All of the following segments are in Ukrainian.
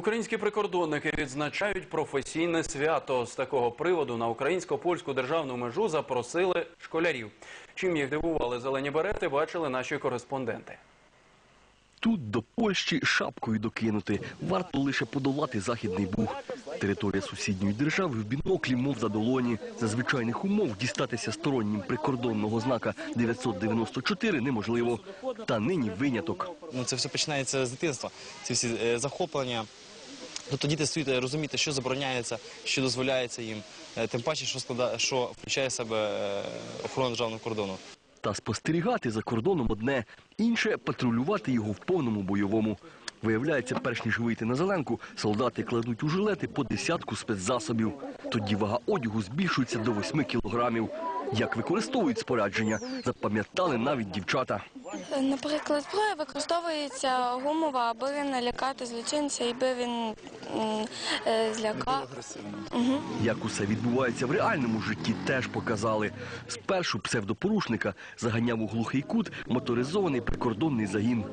Українські прикордонники відзначають професійне свято. З такого приводу на українсько-польську державну межу запросили школярів. Чим їх дивували зелені берети, бачили наші кореспонденти. Тут до Польщі шапкою докинути. Варто лише подолати західний буг. Територія сусідньої держави в біноклі, мов за долоні. За звичайних умов дістатися стороннім прикордонного знака 994 неможливо. Та нині виняток. Ну, це все починається з дитинства. Ці всі е, захоплення. Тобто діти стають розуміти, що забороняється, що дозволяється їм. Е, Тим паче, що склада, що включає в себе е, охорона державного кордону. Та спостерігати за кордоном одне, інше патрулювати його в повному бойовому. Виявляється, перш ніж вийти на зеленку, солдати кладуть у жилети по десятку спецзасобів. Тоді вага одягу збільшується до 8 кілограмів. Як використовують спорядження, запам'ятали навіть дівчата. Наприклад, зброя використовується гумова, аби налякати злочинця, і би він е, злякав. Як усе відбувається в реальному житті, теж показали. Спершу псевдопорушника заганяв у глухий кут моторизований прикордонний загін.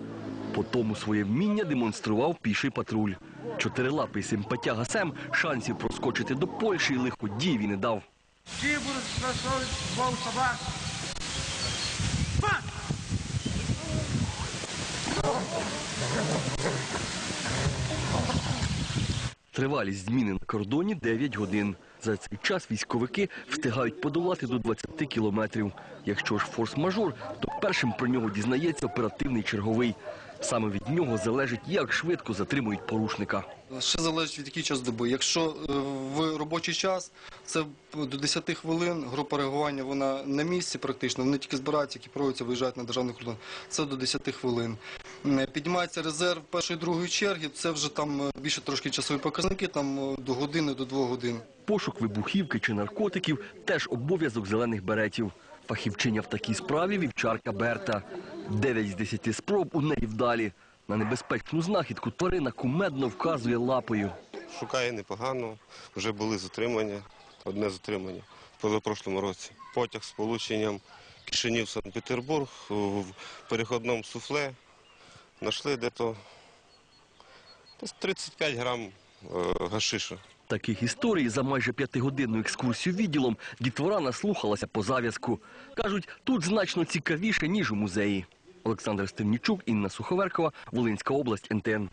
Потому своє вміння демонстрував піший патруль. Чотирилапий симпатяга Сем шансів проскочити до Польщі і лиходієві не дав. Всі будуть собак. Тривалість зміни на кордоні 9 годин. За цей час військовики встигають подолати до 20 кілометрів. Якщо ж форс-мажор, то першим про нього дізнається оперативний черговий. Саме від нього залежить, як швидко затримують порушника. Ще залежить від який час доби. Якщо е, в робочий час, це до 10 хвилин, група реагування вона на місці практично, вони тільки збираються, які проводяться, виїжджають на державний кордон. Це до 10 хвилин. Піднімається резерв першої другої черги, це вже там е, більше трошки часові показники, там е, до години, до двох годин. Пошук вибухівки чи наркотиків теж обов'язок зелених беретів. Фахівчиня в такій справі вівчарка Берта. Дев'ять з десяти спроб у неї вдалі. На небезпечну знахідку тварина кумедно вказує лапою. Шукає непогано. Вже були затримання, одне затримання в позапрошлому році. Потяг з полученням Кишинів Санкт-Петербург в переходному суфле знайшли дето десь 35 грам е, гашиша. Таких історій за майже п'ятигодинну екскурсію відділом дітвора наслухалася по зав'язку. Кажуть, тут значно цікавіше, ніж у музеї. Олександр Стельнічук, Інна Суховеркова, Волинська область, НТН.